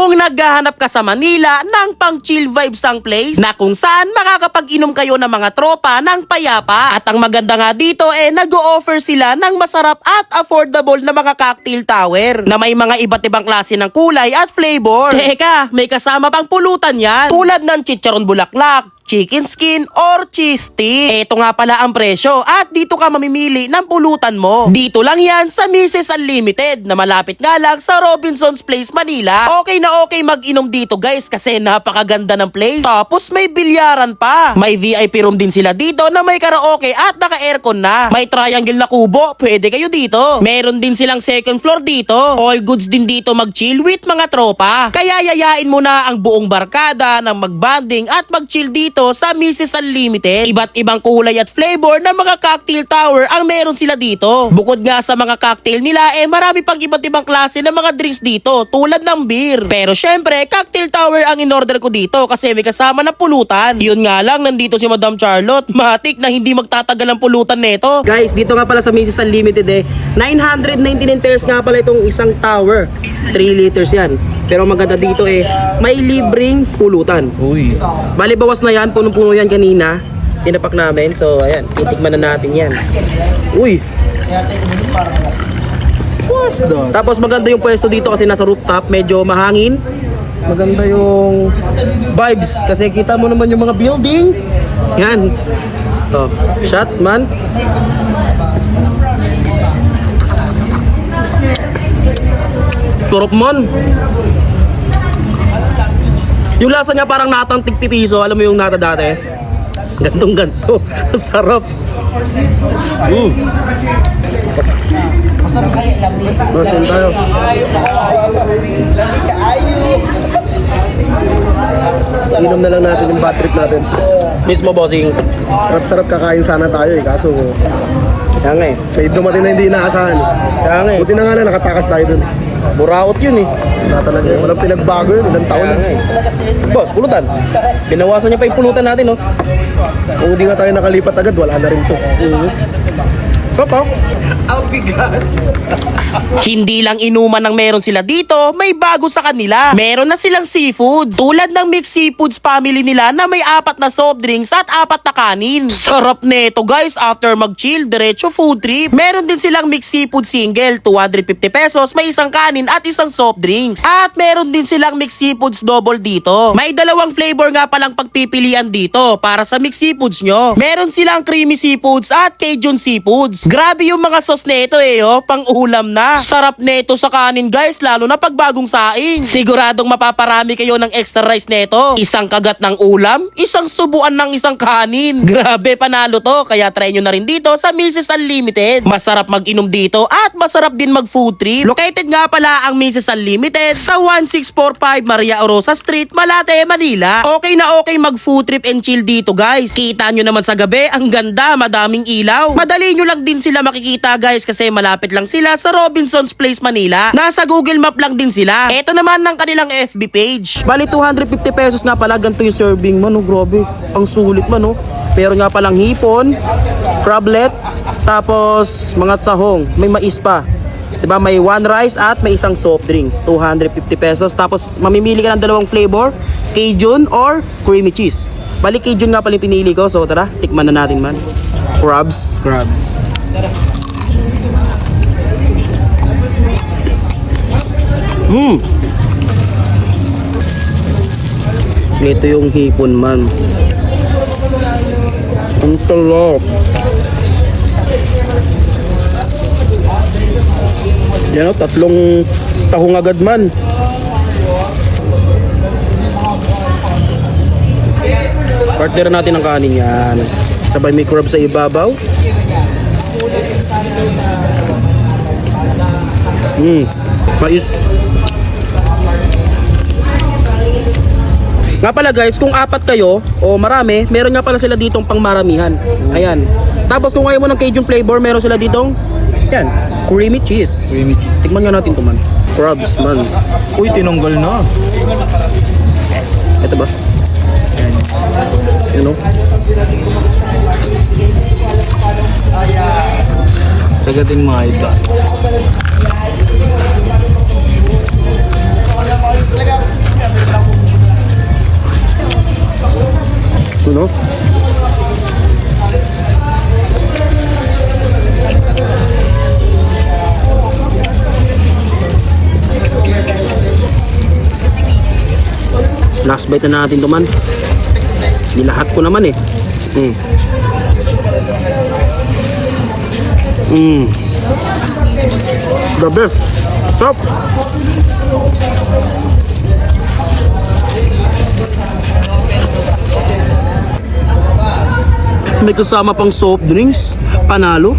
Kung naghahanap ka sa Manila ng pang chill vibes ang place na kung saan makakapag-inom kayo ng mga tropa ng payapa. At ang maganda nga dito eh nag-o-offer sila ng masarap at affordable na mga cocktail tower na may mga iba't ibang klase ng kulay at flavor. Teka, may kasama pang pulutan yan. Tulad ng chicharon bulaklak, chicken skin, or cheese stick. Ito nga pala ang presyo at dito ka mamimili ng pulutan mo. Dito lang yan sa Mrs. Unlimited na malapit nga lang sa Robinson's Place, Manila. Okay na okay mag-inom dito guys kasi napakaganda ng place. Tapos may bilyaran pa. May VIP room din sila dito na may karaoke at naka-aircon na. May triangle na kubo, pwede kayo dito. Meron din silang second floor dito. All goods din dito mag-chill with mga tropa. Kaya yayain mo na ang buong barkada na mag-banding at mag-chill dito sa Mrs. Unlimited. Iba't ibang kulay at flavor ng mga cocktail tower ang meron sila dito. Bukod nga sa mga cocktail nila, eh marami pang iba't ibang klase ng mga drinks dito tulad ng beer. Pero syempre, cocktail tower ang in-order ko dito kasi may kasama na pulutan. Yun nga lang, nandito si Madam Charlotte. Matik na hindi magtatagal ang pulutan nito. Guys, dito nga pala sa Mrs. Unlimited eh, 999 pesos nga pala itong isang tower. 3 liters yan. Pero maganda dito eh, may libreng pulutan. Uy. Bali, bawas na yan. Punong-puno yan kanina. Tinapak namin. So, ayan. Titikman na natin yan. Uy! What's that? Tapos maganda yung pwesto dito kasi nasa rooftop. Medyo mahangin. Maganda yung vibes. Kasi kita mo naman yung mga building. Yan. To. Shot, man. Surop mon. Yung lasa niya parang natang tigpipiso. Alam mo yung nata dati? Gantong ganto. Sarap. Mm. Masin tayo. Inom na lang natin yung bad trip natin. Mismo bossing. Sarap-sarap kakain sana tayo eh. Kaso, Kaya nga eh. may dumating na hindi inaasahan. Kaya nga eh. Buti na nga lang nakatakas tayo dun. Buraot yun eh. Wala talaga. Walang pinagbago yun. Ilang taon eh. Boss, pulutan. Binawasan niya pa yung pulutan natin, no? Kung hindi nga tayo nakalipat agad, wala na rin to. Sarap Hindi lang inuman ng meron sila dito, may bago sa kanila. Meron na silang seafoods. Tulad ng mixed seafoods family nila na may apat na soft drinks at apat na kanin. Sarap neto guys, after mag-chill, diretso food trip. Meron din silang mixed seafood single, 250 pesos, may isang kanin at isang soft drinks. At meron din silang mixed seafoods double dito. May dalawang flavor nga palang pagpipilian dito para sa mixed seafoods nyo. Meron silang creamy seafoods at Cajun seafoods. Grabe yung mga sauce nito eh, oh, pang ulam na. Sarap neto sa kanin guys, lalo na pag bagong saing. Siguradong mapaparami kayo ng extra rice neto. Isang kagat ng ulam, isang subuan ng isang kanin. Grabe, panalo to. Kaya try nyo na rin dito sa Mrs. Unlimited. Masarap mag-inom dito at masarap din mag-food trip. Located nga pala ang Mrs. Unlimited sa 1645 Maria Orosa Street, Malate, Manila. Okay na okay mag-food trip and chill dito guys. Kita nyo naman sa gabi, ang ganda, madaming ilaw. Madali nyo lang din sila makikita guys kasi malapit lang sila sa Robinson's Place, Manila. Nasa Google Map lang din sila. Ito naman ng kanilang FB page. Bali 250 pesos nga pala ganito yung serving man, oh, grabe. Ang sulit man, oh. Pero nga palang hipon, crablet, tapos mga tsahong, may mais pa. Diba, may one rice at may isang soft drinks. 250 pesos. Tapos, mamimili ka ng dalawang flavor. Cajun or creamy cheese. Bali, Cajun nga pala yung pinili ko. So, tara, tikman na natin man. Crabs. Crabs. Hmm. Ito yung hipon man. Ang sarap. Yan o, tatlong tahong agad man. Partner natin ang kanin yan. Sabay may crab sa ibabaw. Hmm. Mais. Nga pala guys, kung apat kayo o marami, meron nga pala sila ditong pangmaramihan. Ayan. Tapos kung ayaw mo ng Cajun flavor, meron sila ditong yan, creamy cheese. Creamy cheese. Tikman nga natin to man. Crabs man. Uy, tinonggal na. Ito ba? Yan o. Kagatin mga ito. Last bite na natin to man. Nilahat ko naman eh. Mm. Mm. The best. Stop. May kasama pang soft drinks. Panalo.